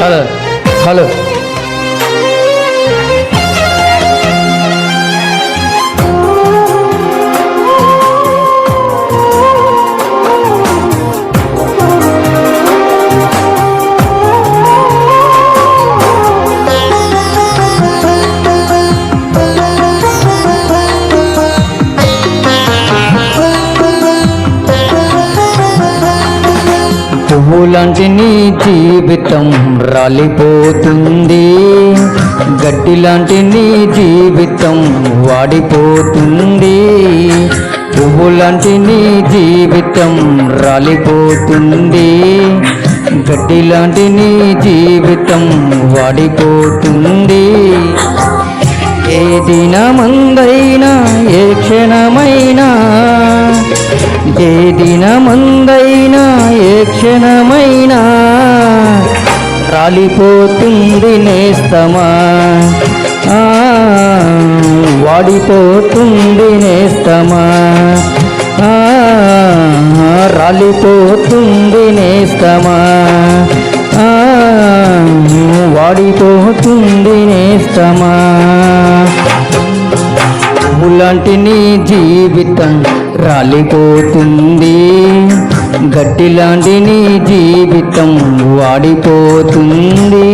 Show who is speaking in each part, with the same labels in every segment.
Speaker 1: Hadi. Hadi. నువ్వు లాంటి నీ జీవితం రాలిపోతుంది. గడ్డి లాంటి నీ జీవితం వాడిపోతుంది. పువ్వులాంటి నీ జీవితం రాలిపోతుంది. గడ్డి లాంటి నీ జీవితం వాడిపోతుంది. ఏ దినమందైనా ఏ క్షణమైనా ఏ దినమందైనా ఏ క్షణమైనా రాలిపోతుంది నేస్తమా? ఆ, వాడిపోతుంది నేస్తమా? ఆ, రాలిపోతుంది నేస్తమా? ఆ, వాడిపోతుంది నేస్తమా? లాంటి నీ జీవితం రాలిపోతుంది. గట్టి లాంటి నీ జీవితం వాడిపోతుంది.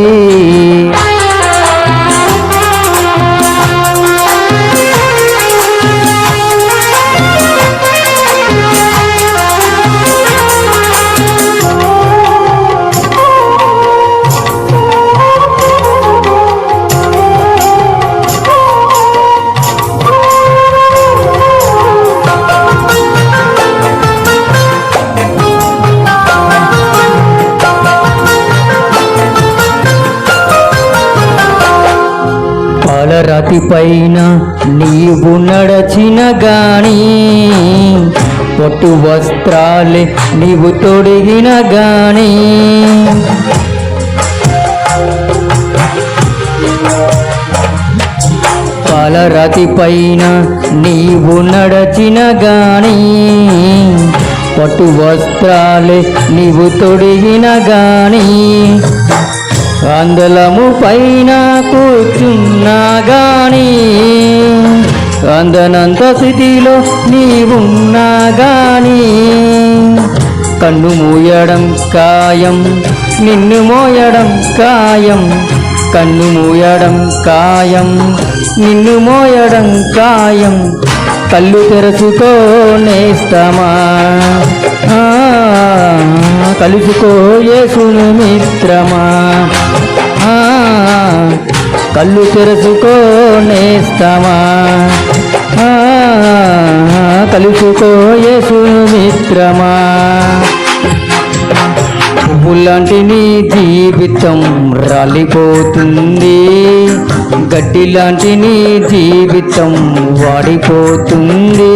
Speaker 1: పాలరాతి పైన నీవు నడచిన గాని పొట్టు వస్త్రాలే నీవు తొడిగిన గాని. పాలరాతి పైన నీవు నడచిన గాని పట్టు వస్త్రాలే నీవు తొడిగిన గాని. అందలము పైన కూర్చున్నా గాని అందనంత స్థితిలో నీవున్నా గాని కన్ను మూయడం కాయం నిన్ను మోయడం కాయం కన్ను మూయడం కాయం నిన్ను మోయడం కాయం కళ్ళు తెరచుకో నేస్తమా కలుసుకో యేసును మిత్రమా? కళ్ళు తెరచుకో నేస్తమా కలుసుకో యేసును మిత్రమా? పువ్వులాంటి నీ జీవితం రాలిపోతుంది. గడ్డి లాంటి నీ జీవితం వాడిపోతుంది.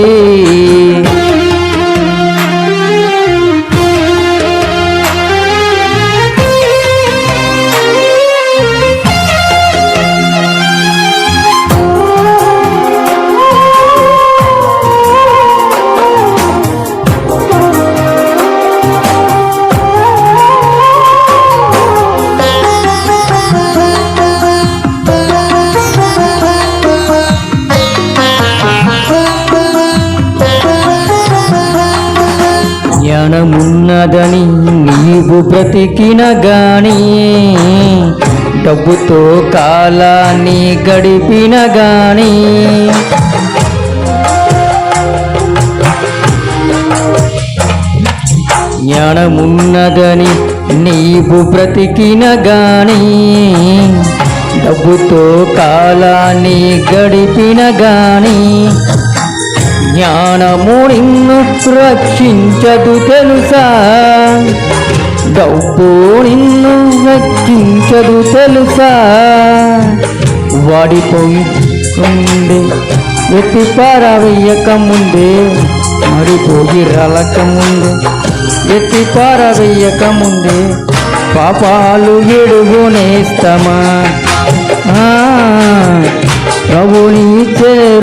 Speaker 1: అని నీవు బ్రతికిన గాని డబ్బుతో కాలాన్ని గడిపిన గాని. జ్ఞానమున్నదని నీవు బ్రతికిన గాని డబ్బుతో కాలాన్ని గడిపిన గాని. జ్ఞానము నిన్ను రక్షించదు తెలుసా? డబ్బు నిన్ను రక్షించదు తెలుసా? వాడిపోయి ఉండే ఎత్తి పారవేయక ముందే మడిపోయి రలక ముందే ఎత్తి పారవేయక ముందే పాపాలు ఎడుగునేస్తమా ప్రభుని చే